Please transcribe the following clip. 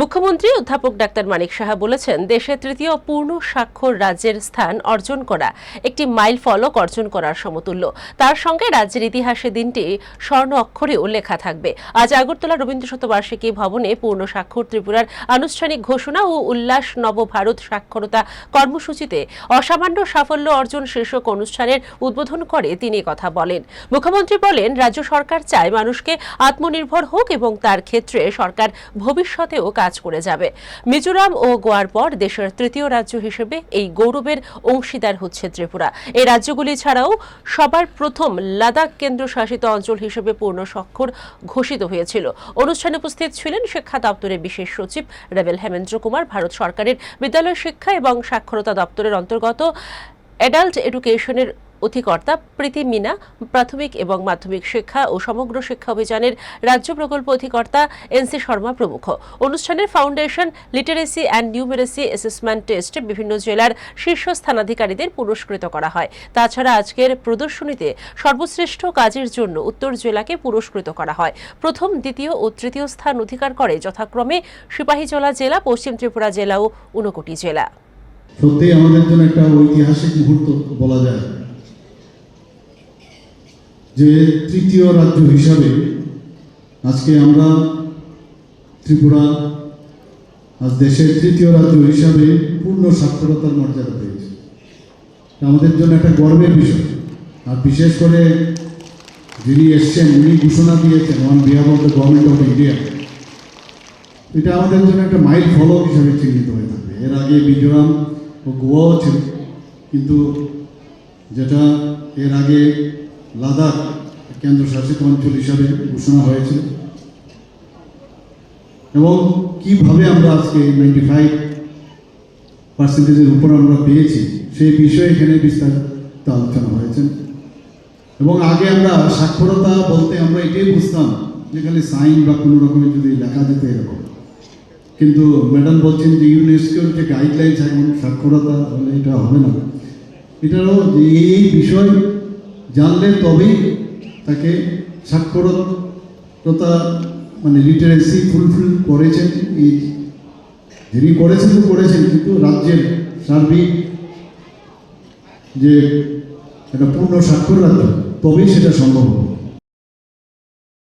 মুখ্যমন্ত্রী অধ্যাপক ডাক্তার মানিক সাহা বলেছেন দেশে তৃতীয় পূর্ণ স্বাক্ষর রাজ্যের স্থান অর্জন করা একটি মাইল ফলক অর্জন করার সমতুল্য। তার সঙ্গে রাজ্যের ইতিহাসে দিনটি স্বর্ণ অক্ষরেও লেখা থাকবে। আজ আগরতলা রবীন্দ্র শতবার্ষিকী ভবনে পূর্ণ স্বাক্ষর ত্রিপুরার আনুষ্ঠানিক ঘোষণা ও উল্লাস নবভারত সাক্ষরতা কর্মসূচিতে অসামান্য সাফল্য অর্জন শীর্ষক অনুষ্ঠানের উদ্বোধন করে তিনি কথা বলেন। মুখ্যমন্ত্রী বলেন, রাজ্য সরকার চায় মানুষকে আত্মনির্ভর হোক এবং তার ক্ষেত্রে সরকার ভবিষ্যতেও কাজ করে যাবে। মিজোরাম ও গোয়ার পর দেশের তৃতীয় রাজ্য হিসেবে এই গৌরবের অংশীদার হচ্ছে ত্রিপুরা। এই রাজ্যগুলি ছাড়াও সবার প্রথম লাদাখ কেন্দ্রশাসিত অঞ্চল হিসেবে পূর্ণ স্বাক্ষর ঘোষিত হয়েছিল। অনুষ্ঠানে উপস্থিত ছিলেন শিক্ষা দপ্তরের বিশেষ সচিব রেবেল হেমেন্দ্র কুমার, ভারত সরকারের বিদ্যালয় শিক্ষা এবং সাক্ষরতা দপ্তরের অন্তর্গত অ্যাডাল্ট এডুকেশনের অধিকর্তা প্রীতি মিনা, প্রাথমিক এবং মাধ্যমিক শিক্ষা ও সমগ্র শিক্ষা অভিযানের রাজ্য প্রকল্প অধিকর্তা এনসি শর্মা প্রমুখ। অনুষ্ঠানের foundation, literacy and numeracy assessment test বিভিন্ন জেলার শীর্ষ স্থানাধিকারীদের পুরস্কৃত করা হয়। তাছাড়া আজকের প্রদর্শনীতে সর্বশ্রেষ্ঠ কাজের জন্য উত্তর জেলাকে পুরস্কৃত করা হয়। প্রথম, দ্বিতীয় ও তৃতীয় স্থান অধিকার করে যথাক্রমে সিপাহীজলা জেলা, পশ্চিম ত্রিপুরা জেলা ও ঊনকোটি জেলা। সত্যি আমাদের জন্য একটা ঐতিহাসিক মুহূর্ত বলা যায়। যে তৃতীয় রাজ্য হিসাবে আজকে আমরা ত্রিপুরা আজ দেশের তৃতীয় রাজ্য হিসাবে পূর্ণ সাক্ষরতার মর্যাদা পেয়েছে। আমাদের জন্য একটা গর্বের বিষয়। আর বিশেষ করে যিনি এসছেন, উনি ঘোষণা দিয়েছেন, on behalf of the government of India. এটা আমাদের জন্য একটা মাইল ফলক হিসাবে চিহ্নিত হয়ে থাকবে। এর আগে মিজোরাম ও গোয়াও ছিল, কিন্তু যেটা এর আগে লাদাখ কেন্দ্রশাসিত অঞ্চল হিসাবে ঘোষণা হয়েছে। এবং কীভাবে আমরা আজকে নাইনটি ফাইভ পার্সেন্টেজের উপর আমরা পেয়েছি, সেই বিষয়ে এখানে বিস্তারিত আলোচনা হয়েছে। এবং আগে আমরা সাক্ষরতা বলতে আমরা এটাই বুঝতাম যে খালি সাইন বা কোনো রকমের যদি লেখা যেত এরকম। কিন্তু ম্যাডাম বলছেন যে ইউনেস্কোর যে গাইডলাইন্স এখন সাক্ষরতা হলে এটা হবে না। এটারও এই বিষয় জানলে তবেই তাকে সাক্ষরতা মানে লিটারেসি ফুলফিল করেছেন। এই যিনি করেছেন তো করেছেন, কিন্তু রাজ্যের সার্বিক যে একটা পূর্ণ স্বাক্ষর রাখবে তবেই সেটা সম্ভব